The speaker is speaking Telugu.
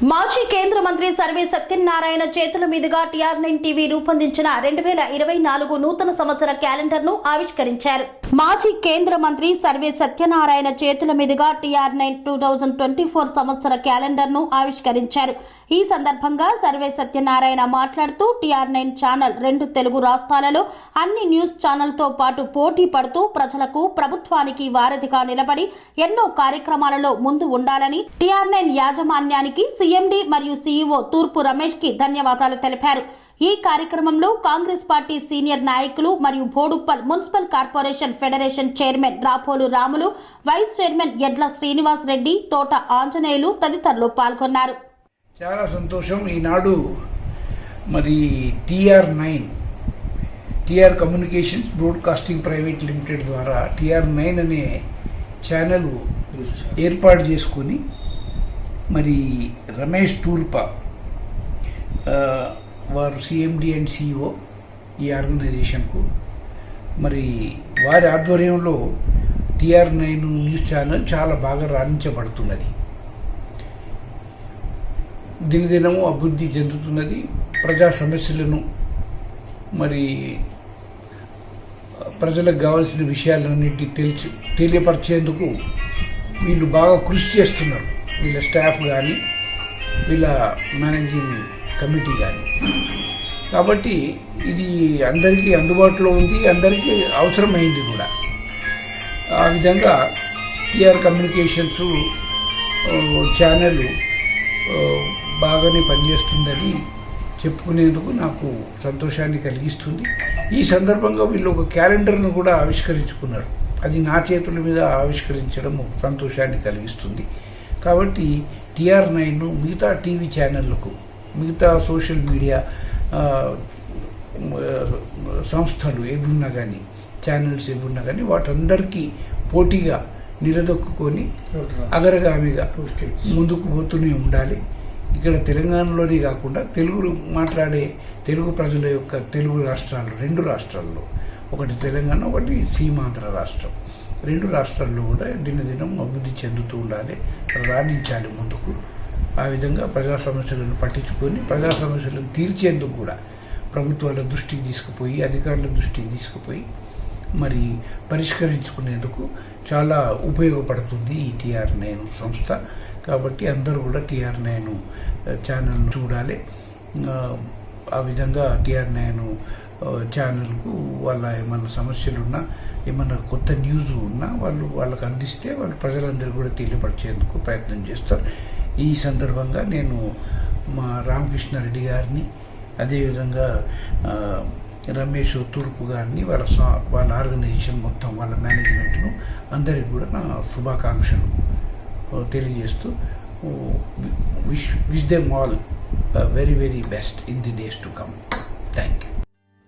మాజీ కేంద్ర మంత్రి సర్వే సత్యనారాయణ చేతుల మీదుగా టీఆర్ నైన్ టీవీ రూపొందించిన రెండు వేల ఇరవై నాలుగు నూతన సంవత్సర క్యాలెండర్ను ఆవిష్కరించారు. మాజీ కేంద్ర మంత్రి సర్వే సత్యనారాయణ చేతుల మీదుగా TR nine two thousand twenty four సంవత్సర క్యాలెండర్ను ఆవిష్కరించారు. ఈ సందర్భంగా సర్వే సత్యనారాయణ మాట్లాడుతూ టీఆర్ నైన్ ఛానల్ రెండు తెలుగు రాష్ట్రాలలో అన్ని న్యూస్ ఛానల్తో పాటు పోటీ పడుతూ ప్రజలకు ప్రభుత్వానికి వారధిగా నిలబడి ఎన్నో కార్యక్రమాలలో ముందు ఉండాలని టీఆర్ నైన్ యాజమాన్యానికి సీఎండీ మరియు సీఈఓ తూర్పు రమేష్కి ధన్యవాదాలు తెలిపారు. ఈ కార్యక్రమంలో కాంగ్రెస్ పార్టీ సీనియర్ నాయకులు మరియు Boduppal municipal corporation federation chairman Rapolu Ramulu vice chairman Edla Srinivas Reddy తోట ఆంజనేయులు తదితరులు పాల్గొన్నారు. చాలా సంతోషం. ఈనాడు మరి TR nine TR communications broadcasting private limited ద్వారా టిఆర్ నైన్ అనే ఛానల్ ఏర్పాటు చేసుకుని మరి రమేష్ తూర్ప వారు సిఎండి అండ్ సిఇఓ ఈ ఆర్గనైజేషన్కు. మరి వారి ఆధ్వర్యంలో టిఆర్ నైన్ న్యూస్ ఛానల్ చాలా బాగా రాణించబడుతున్నది. దినదినము అభివృద్ధి చెందుతున్నది. ప్రజా సమస్యలను మరి ప్రజలకు కావాల్సిన విషయాలన్నింటినీ తెలిసి తెలియపరిచేందుకు వీళ్ళు బాగా కృషి చేస్తున్నారు. వీళ్ళ స్టాఫ్ కానీ వీళ్ళ మేనేజింగ్ కమిటీ కానీ కాబట్టి ఇది అందరికీ అందుబాటులో ఉంది అందరికీ అవసరమైంది కూడా. ఆ విధంగా టిఆర్ కమ్యూనికేషన్స్ ఛానల్ బాగానే పనిచేస్తుందని చెప్పుకునేందుకు నాకు సంతోషాన్ని కలిగిస్తుంది. ఈ సందర్భంగా వీళ్ళు ఒక క్యాలెండర్ను కూడా ఆవిష్కరించుకున్నారు. అది నా చేతుల మీద ఆవిష్కరించడం సంతోషాన్ని కలిగిస్తుంది. కాబట్టి టిఆర్ నైన్ మిగతా టీవీ ఛానళ్ళకు మిగతా సోషల్ మీడియా సంస్థలు ఏవున్నా కానీ ఛానల్స్ ఏవున్నా కానీ వాటందరికీ పోటీగా నిలదొక్కుని అగరగామిగా ముందుకు పోతూనే ఉండాలి. ఇక్కడ తెలంగాణలోనే కాకుండా తెలుగు మాట్లాడే తెలుగు ప్రజల యొక్క తెలుగు రాష్ట్రాలు రెండు రాష్ట్రాల్లో. ఒకటి తెలంగాణ ఒకటి సీమాంధ్ర రాష్ట్రం. రెండు రాష్ట్రాల్లో కూడా దినదినం అభివృద్ధి చెందుతూ ఉండాలి రాణించాలి ముందుకు. ఆ విధంగా ప్రజా సమస్యలను పట్టించుకొని ప్రజా సమస్యలను తీర్చేందుకు కూడా ప్రభుత్వాల దృష్టికి తీసుకుపోయి అధికారుల దృష్టికి తీసుకుపోయి మరి పరిష్కరించుకునేందుకు చాలా ఉపయోగపడుతుంది ఈ టిఆర్ నైన్ సంస్థ. కాబట్టి అందరూ కూడా టిఆర్ నైన్ ఛానల్ చూడాలి. ఆ, విధంగా టిఆర్ నైన్ ఛానల్కు వాళ్ళ ఏమైనా సమస్యలు ఉన్నా ఏమన్నా కొత్త న్యూస్ ఉన్నా వాళ్ళు వాళ్ళకి అందిస్తే వాళ్ళు ప్రజలందరూ కూడా తెలియపరిచేందుకు ప్రయత్నం చేస్తారు. ఈ సందర్భంగా నేను మా రామకృష్ణారెడ్డి గారిని అదేవిధంగా రమేష్ తూర్పు గారిని వాళ్ళ సా- వాళ్ళ ఆర్గనైజేషన్ మొత్తం వాళ్ళ మేనేజ్మెంట్ను అందరికి కూడా నా శుభాకాంక్షలు తెలియజేస్తూ wish wish them all very very best in the days to come thank you